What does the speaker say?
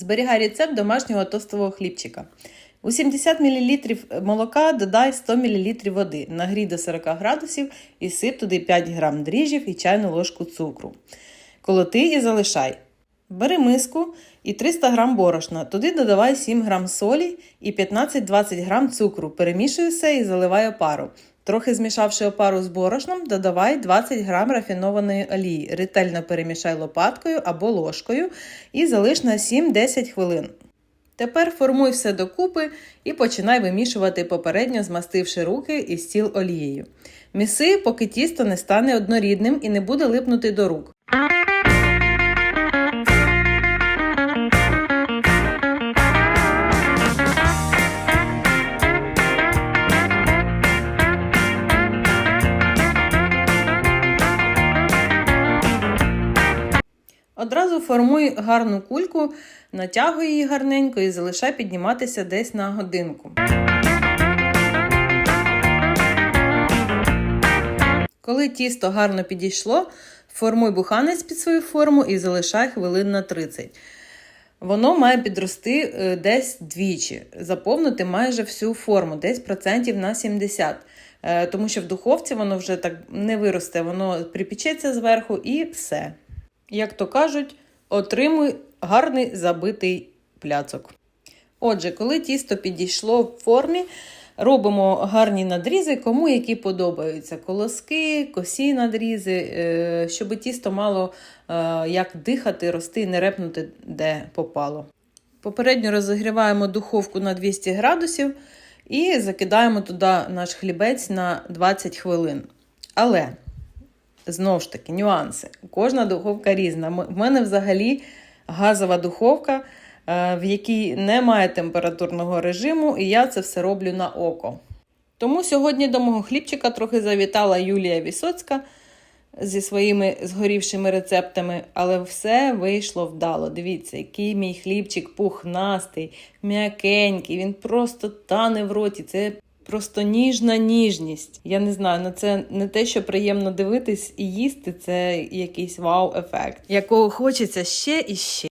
Зберігай рецепт домашнього тостового хлібчика. У 70 мл молока додай 100 мл води, нагрій до 40 градусів і сип туди 5 г дріжджів і чайну ложку цукру. Колоти і залишай. Бери миску і 300 г борошна. Туди додавай 7 г солі і 15-20 г цукру. Перемішуй все і заливай опару. Трохи змішавши опару з борошном, додавай 20 г рафінованої олії. Ретельно перемішай лопаткою або ложкою і залиш на 7-10 хвилин. Тепер формуй все докупи і починай вимішувати попередньо змастивши руки і стіл олією. Міси, поки тісто не стане однорідним і не буде липнути до рук. Одразу формуй гарну кульку, натягуй її гарненько і залишай підніматися десь на годинку. Коли тісто гарно підійшло, формуй буханець під свою форму і залишай хвилин на 30. Воно має підрости е, десь двічі, заповнити майже всю форму, десь процентів на 70. Е, Тому що в духовці воно вже так не виросте, воно припічеться зверху і все. Як то кажуть, отримуй гарний забитий пляцок. Отже, коли тісто підійшло в формі, робимо гарні надрізи, кому які подобаються. Колоски, косі надрізи, е, щоб тісто мало е, як дихати, рости не репнути де попало. Попередньо розігріваємо духовку на 200 градусів і закидаємо туди наш хлібець на 20 хвилин. Але Знову ж таки, нюанси. Кожна духовка різна. В мене взагалі газова духовка, е, в якій немає температурного режиму, і я це все роблю на око. Тому сьогодні до мого хлібчика трохи завітала Юлія Вісоцька зі своїми згорівшими рецептами, але все вийшло вдало. Дивіться, який мій хлібчик пухнастий, м'якенький, він просто тане в роті. Це Просто ніжна ніжність. Я не знаю, ну це не те, що приємно дивитись і їсти, це якийсь вау-ефект, якого хочеться ще і ще.